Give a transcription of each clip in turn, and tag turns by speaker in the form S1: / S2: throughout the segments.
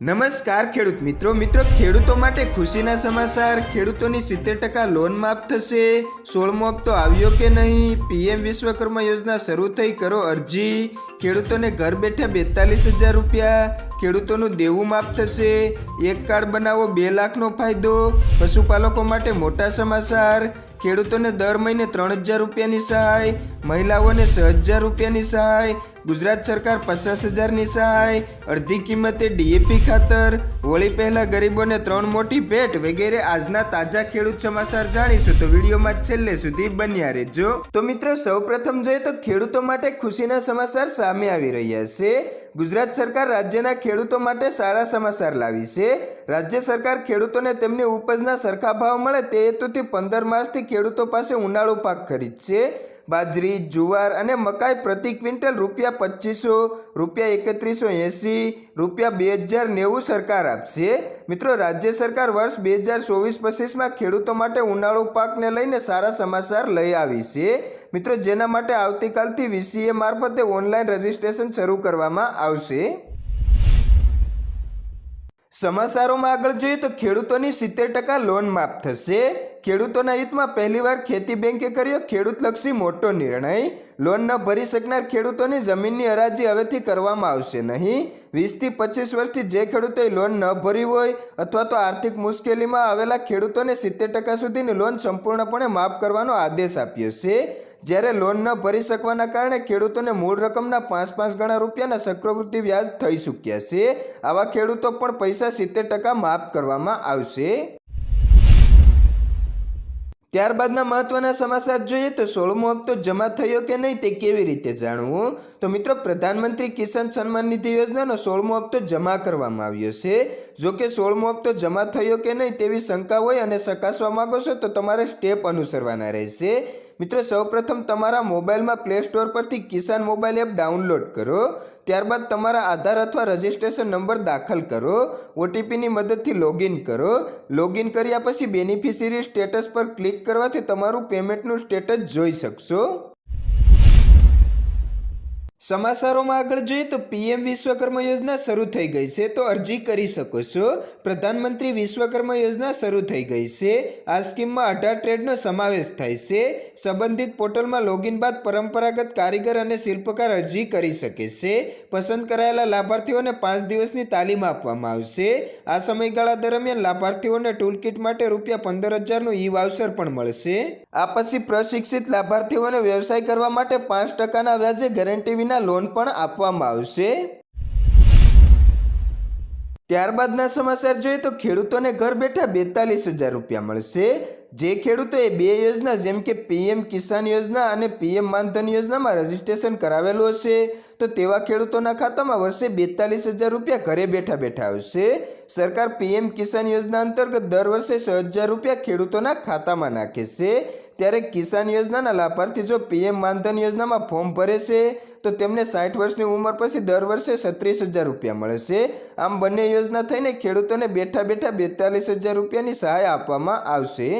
S1: નમસ્કાર ખેડૂત મિત્રો. મિત્રો, ખેડૂતો માટે ખુશીના સમાચાર. ખેડૂતોની સિત્તેર ટકા લોન માફ થશે. સોળમો હપ્તો આવ્યો કે નહીં? પીએમ વિશ્વકર્મા યોજના શરૂ થઈ, કરો અરજી. ખેડૂતોને ઘર બેઠા બેતાલીસ હજાર રૂપિયા. ખેડૂતોનું દેવું માફ થશે. એક કાર્ડ બનાવો, બે લાખનો ફાયદો. પશુપાલકો માટે મોટા સમાચાર. ખેડૂતોને દર મહિને ત્રણ હજાર રૂપિયાની સહાય. મહિલાઓને છ હજાર રૂપિયાની સહાય. ગુજરાત સરકાર પચાસ હજારની સહાય, અડધી કિંમતે ડીએપી ખાતર, હોળી પહેલા ગરીબોને ત્રણ મોટી ભેટ વગેરે આજના તાજા ખેડૂત સમાચાર જાણીશું. તો વિડીયોમાં છેલ્લે સુધી બન્યા રહેજો. તો મિત્રો, સૌપ્રથમ જોઈએ તો ખેડૂતો માટે ખુશીના સમાચાર સામે આવી રહ્યા છે. ગુજરાત સરકાર રાજ્યના ખેડૂતો માટે સારા સમાચાર લાવી છે. રાજ્ય સરકાર ખેડૂતોને તેમની ઉપજના સરખા ભાવ મળે તે હેતુથી પંદર માસથી ખેડૂતો પાસે ઉનાળુ પાક ખરીદશે. બાજરી, જુવાર અને મકાઈ પ્રતિ ક્વિન્ટલ રૂપિયા પચીસો, રૂપિયા એકત્રીસો એંસી, રૂપિયા બે હજાર નેવું સરકાર આપશે. મિત્રો, રાજ્ય સરકાર વર્ષ બે હજાર ચોવીસ પચીસમાં ખેડૂતો માટે ઉનાળુ પાકને લઈને સારા સમાચાર લઈ આવી છે. મિત્રો, જેના માટે આવતીકાલથી વીસીએ મારફતે ઓનલાઈન રજીસ્ટ્રેશન શરૂ કરવામાં આવશે. સમાચારોમાં આગળ જોઈએ તો ખેડૂતોની સિત્તેર ટકા લોન માફ થશે. ખેડૂતોના હિતમાં પહેલીવાર ખેતી બેંકે કર્યો ખેડૂતલક્ષી મોટો નિર્ણય. લોન ન ભરી શકનાર ખેડૂતોની જમીનની હરાજી હવેથી કરવામાં આવશે નહીં. વીસથી પચીસ વર્ષથી જે ખેડૂતોએ લોન ન ભરી હોય અથવા તો આર્થિક મુશ્કેલીમાં આવેલા ખેડૂતોને સિત્તેર ટકા સુધીની લોન સંપૂર્ણપણે માફ કરવાનો આદેશ આપ્યો છે. જ્યારે લોન ન ભરી શકવાના કારણે ખેડૂતોને મૂળ રકમના પાંચ પાંચ ગણા રૂપિયાના ચક્રવૃદ્ધિ વ્યાજ થઈ ચૂક્યા છે. આવા ખેડૂતો પણ પૈસા સિત્તેર ટકા માફ કરવામાં આવશે. ત્યારબાદના મહત્વના સમાચાર જોઈએ તો સોળમો હપ્તો જમા થયો કે નહીં તે કેવી રીતે જાણવું? તો મિત્રો, પ્રધાનમંત્રી કિસાન સન્માન નિધિ યોજનાનો સોળમો હપ્તો જમા કરવામાં આવ્યો છે. જો કે સોળમો હપ્તો જમા થયો કે નહીં તેવી શંકા હોય અને ચકાસવા માંગો છો તો તમારે સ્ટેપ અનુસરવાના રહેશે. મિત્રો સૌપ્રથમ તમારા મોબાઈલમાં પ્લે સ્ટોર પરથી કિસાન મોબાઈલ એપ ડાઉનલોડ કરો. ત્યારબાદ તમારા આધાર અથવા રજિસ્ટ્રેશન નંબર દાખલ કરો. ઓટીપીની મદદથી લોગિન કરો. લોગિન કર્યા પછી બેનિફિશિયરી સ્ટેટસ પર ક્લિક કરવાથી તમારું પેમેન્ટનું સ્ટેટસ જોઈ શકશો. સમાચારોમાં આગળ જોઈએ તો પીએમ વિશ્વકર્મા યોજના શરૂ થઈ ગઈ છે. તો અરજી કરી શકો છો. પ્રધાનમંત્રી વિશ્વકર્મા યોજના શરૂ થઈ ગઈ છે. આ સ્કીમમાં અઢાર ટ્રેડનો સમાવેશ થાય છે. સંબંધિત પોર્ટલમાં લોગિન બાદ પરંપરાગત કારીગર અને શિલ્પકાર અરજી કરી શકે છે. પસંદ કરાયેલા લાભાર્થીઓને પાંચ દિવસની તાલીમ આપવામાં આવશે. આ સમયગાળા દરમિયાન લાભાર્થીઓને ટૂલકિટ માટે રૂપિયા પંદર હજારનું ઈ વાઉચર પણ મળશે. આ પછી પ્રશિક્ષિત લાભાર્થીઓને વ્યવસાય કરવા માટે પાંચ ટકાના વ્યાજે ગેરંટી વિના લોન પણ આપવામાં આવશે. ત્યારબાદના સમાચાર જોઈએ તો ખેડૂતોને ઘર બેઠા બેતાલીસ હજાર રૂપિયા મળશે. જે ખેડૂતોએ બે યોજના, જેમ કે પીએમ કિસાન યોજના અને પીએમ માનધન યોજનામાં રજીસ્ટ્રેશન કરાવેલું હશે, તો તેવા ખેડૂતોના ખાતામાં વર્ષે બેતાલીસ હજાર રૂપિયા ઘરે બેઠા બેઠા આવશે. સરકાર પીએમ કિસાન યોજના અંતર્ગત દર વર્ષે છ હજાર રૂપિયા ખેડૂતોના ખાતામાં નાખે છે. ત્યારે કિસાન યોજનાના લાભાર્થી જો પીએમ માનધન યોજનામાં ફોર્મ ભરે છે, તો તેમને સાઠ વર્ષની ઉંમર પછી દર વર્ષે છત્રીસ હજાર રૂપિયા મળશે આમ બંને યોજના થઈને ખેડૂતોને બેઠા બેઠા બેતાલીસ હજાર રૂપિયાની સહાય આપવામાં આવશે.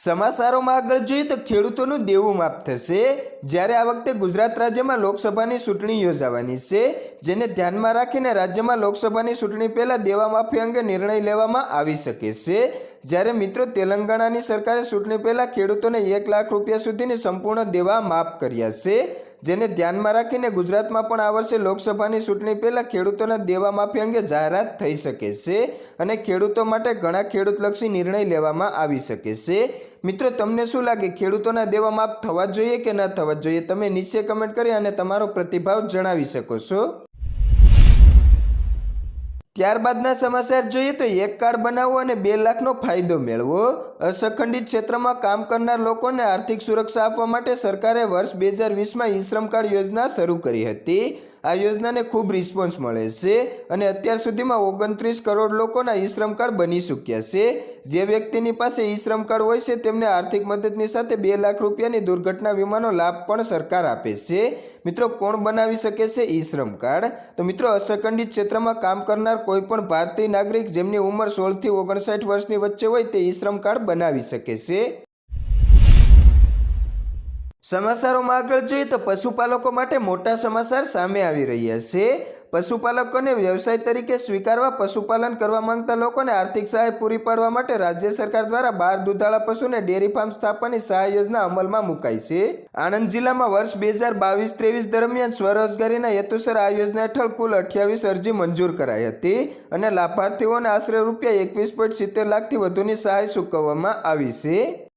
S1: સમાચારોમાં આગળ જોઈએ તો ખેડૂતોનું દેવું માફ થશે. જ્યારે આ વખતે ગુજરાત રાજ્યમાં લોકસભાની ચૂંટણી યોજાવાની છે, જેને ધ્યાનમાં રાખીને રાજ્યમાં લોકસભાની ચૂંટણી પહેલાં દેવા માફી અંગે નિર્ણય લેવામાં આવી શકે છે. જ્યારે મિત્રો તેલંગાણાની સરકારે ચૂંટણી પહેલાં ખેડૂતોને એક લાખ રૂપિયા સુધીની સંપૂર્ણ દેવા માફ કર્યા છે, જેને ધ્યાનમાં રાખીને ગુજરાતમાં પણ આ વર્ષે લોકસભાની ચૂંટણી પહેલાં ખેડૂતોના દેવા માફી અંગે જાહેરાત થઈ શકે છે અને ખેડૂતો માટે ઘણા ખેડૂતલક્ષી નિર્ણય લેવામાં આવી શકે છે. મિત્રો, તમને શું લાગે? ખેડૂતોના દેવા માફ થવા જોઈએ કે ન થવા જોઈએ? તમે નીચે કમેન્ટ કરી અને તમારો પ્રતિભાવ જણાવી શકો છો. ત્યારબાદના સમાચાર જોઈએ તો એક કાર્ડ બનાવવો અને બે લાખનો ફાયદો મેળવો. અસંગઠિત ક્ષેત્રમાં કામ કરનાર લોકોને આર્થિક સુરક્ષા આપવા માટે સરકારે વર્ષ બે હજાર વીસમાં ઈ શ્રમ કાર્ડ યોજના શરૂ કરી હતી. આ યોજનાને ખૂબ રિસ્પોન્સ મળે છે અને અત્યાર સુધીમાં ઓગણત્રીસ કરોડ લોકોના ઈ શ્રમ કાર્ડ બની ચૂક્યા છે. જે વ્યક્તિની પાસે ઈ શ્રમ કાર્ડ હોય છે, તેમને આર્થિક મદદની સાથે બે લાખ રૂપિયાની દુર્ઘટના વીમાનો લાભ પણ સરકાર આપે છે. મિત્રો, કોણ બનાવી શકે છે ઈ શ્રમ કાર્ડ? તો મિત્રો અસંગઠિત ક્ષેત્રમાં કામ કરનાર કોઈપણ ભારતીય નાગરિક જેમની ઉંમર સોળથી ઓગણસાઠ વર્ષની વચ્ચે હોય તે ઈ શ્રમ કાર્ડ બનાવી શકે છે. સમાચારોમાં આગળ જોઈએ તો પશુપાલકો માટે મોટા સમાચાર સામે આવી રહ્યા છે. પશુપાલકોને વ્યવસાય તરીકે સ્વીકારવા, પશુપાલન કરવા માંગતા લોકોને આર્થિક સહાય પૂરી પાડવા માટે રાજ્ય સરકાર દ્વારા બાર દૂધાળા પશુને ડેરી ફાર્મ સ્થાપવાની સહાય યોજના અમલમાં મુકાઈ છે. આણંદ જિલ્લામાં વર્ષ બે હજાર બાવીસ ત્રેવીસ દરમિયાન સ્વરોજગારીના હેતુસર આ યોજના હેઠળ કુલ અઠ્યાવીસ અરજી મંજૂર કરાઈ હતી અને લાભાર્થીઓને આશરે રૂપિયા એકવીસ પોઈન્ટ સિત્તેર લાખથી વધુની સહાય ચૂકવવામાં આવી છે.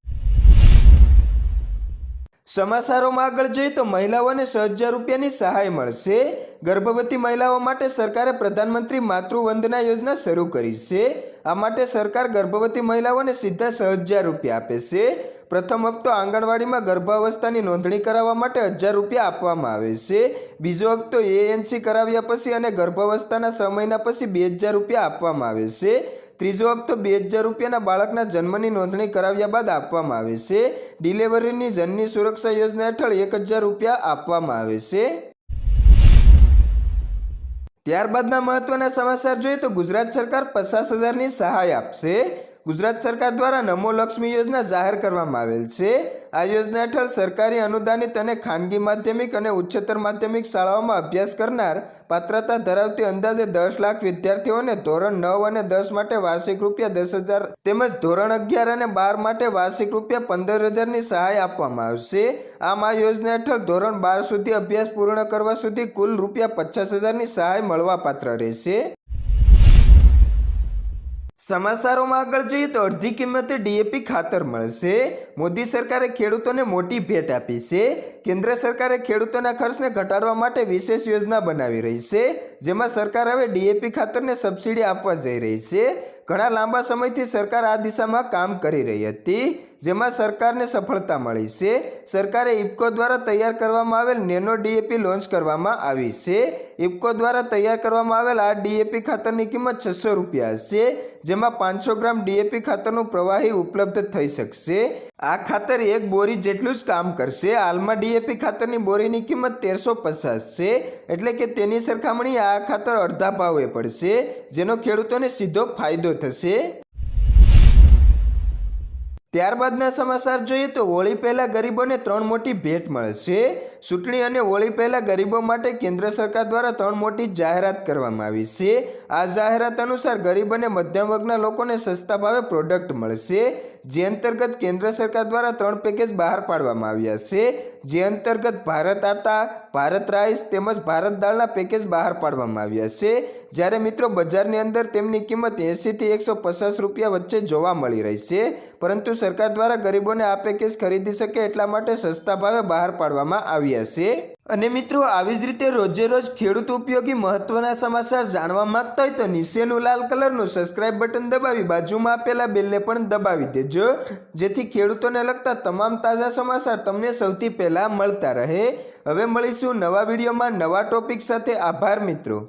S1: સમાચારોમાં આગળ જોઈએ તો મહિલાઓને છ હજાર રૂપિયાની સહાય મળશે. ગર્ભવતી મહિલાઓ માટે સરકારે પ્રધાનમંત્રી માતૃવંદના યોજના શરૂ કરી છે. આ માટે સરકાર ગર્ભવતી મહિલાઓને સીધા છ હજાર રૂપિયા આપે છે. પ્રથમ હપ્તો આંગણવાડીમાં ગર્ભાવસ્થાની નોંધણી કરાવવા માટે હજાર રૂપિયા આપવામાં આવે છે. બીજો હપ્તો એએનસી કરાવ્યા પછી અને ગર્ભાવસ્થાના છ મહિના પછી બે હજાર રૂપિયા આપવામાં આવે છે. ત્રીજો હપ્તો બે હજાર રૂપિયાના બાળકના જન્મની નોંધણી કરાવ્યા બાદ આપવામાં આવે છે. ડિલિવરીની જનની સુરક્ષા યોજના હેઠળ એક હજાર રૂપિયા આપવામાં આવે છે. ત્યારબાદના મહત્વના સમાચાર જોઈએ તો ગુજરાત સરકાર પચાસ હજારની સહાય આપશે. ગુજરાત સરકાર દ્વારા નમો લક્ષ્મી યોજના જાહેર કરવામાં આવેલ છે. આ યોજના હેઠળ સરકારી અનુદાનિત અને ખાનગી માધ્યમિક અને ઉચ્ચતર માધ્યમિક શાળાઓમાં અભ્યાસ કરનાર પાત્રતા ધરાવતી અંદાજે દસ લાખ વિદ્યાર્થીઓને ધોરણ નવ અને દસ માટે વાર્ષિક રૂપિયા દસ હજાર તેમજ ધોરણ અગિયાર અને બાર માટે વાર્ષિક રૂપિયા પંદર હજારની સહાય આપવામાં આવશે. આમ આ યોજના હેઠળ ધોરણ બાર સુધી અભ્યાસ પૂર્ણ કરવા સુધી કુલ રૂપિયા પચાસ હજારની સહાય મળવાપાત્ર રહેશે. સમાચારોમાં આગળ જોઈએ તો અડધી કિંમતે ડીએપી ખાતર મળશે. મોદી સરકારે ખેડૂતોને મોટી ભેટ આપી છે. કેન્દ્ર સરકારે ખેડૂતોના ખર્ચને ઘટાડવા માટે વિશેષ યોજના બનાવી રહી છે, જેમાં સરકાર હવે ડીએપી ખાતરને સબસિડી આપવા જઈ રહી છે. ઘણા લાંબા સમયથી સરકાર આ દિશામાં કામ કરી રહી હતી, જેમાં સરકારને સફળતા મળી છે. સરકારે ઇફકો દ્વારા તૈયાર કરવામાં આવેલ નેનો ડીએપી લોન્ચ કરવામાં આવી છે. ઇફકો દ્વારા તૈયાર કરવામાં આવેલ આ ડીએપી ખાતરની કિંમત છસો રૂપિયા છે જેમાં પાંચસો ગ્રામ ડીએપી ખાતરનું પ્રવાહી ઉપલબ્ધ થઈ શકશે. આ ખાતર એક બોરી જેટલું જ કામ કરશે. હાલમાં ડીએપી ખાતરની બોરીની કિંમત તેરસો પચાસ છે, એટલે કે તેની સરખામણી આ ખાતર અડધા ભાવે પડશે, જેનો ખેડૂતોને સીધો ફાયદો થશે ત્યારબાદના સમાચાર જોઈએ તો હોળી પહેલાં ગરીબોને ત્રણ મોટી ભેટ મળશે. ચૂંટણી અને હોળી પહેલાં ગરીબો માટે કેન્દ્ર સરકાર દ્વારા ત્રણ મોટી જાહેરાત કરવામાં આવી છે. આ જાહેરાત અનુસાર ગરીબ અને મધ્યમ વર્ગના લોકોને સસ્તા ભાવે પ્રોડક્ટ મળશે. જે અંતર્ગત કેન્દ્ર સરકાર દ્વારા ત્રણ પેકેજ બહાર પાડવામાં આવ્યા છે. જે અંતર્ગત ભારત આટા, ભારત રાઈસ તેમજ ભારત દાળના પેકેજ બહાર પાડવામાં આવ્યા છે. જ્યારે મિત્રો બજારની અંદર તેમની કિંમત એંસીથી એકસો પચાસ રૂપિયા વચ્ચે જોવા મળી રહી છે. પરંતુ સરકાર દ્વારા ગરીબોને આ પેકેજ ખરીદી શકે એટલા માટે સસ્તા ભાવે બહાર પાડવામાં આવ્યા છે. અને મિત્રો, આવી જ રીતે રોજે રોજ ખેડૂત ઉપયોગી મહત્વના સમાચાર જાણવા માંગતા હોય તો નીચેનું લાલ કલરનું સબસ્ક્રાઇબ બટન દબાવી બાજુમાં આપેલા બેલને પણ દબાવી દેજો, જેથી ખેડૂતોને લગતા તમામ તાજા સમાચાર તમને સૌથી પહેલાં મળતા રહે. હવે મળીશું નવા વિડીયોમાં નવા ટોપિક સાથે. આભાર મિત્રો.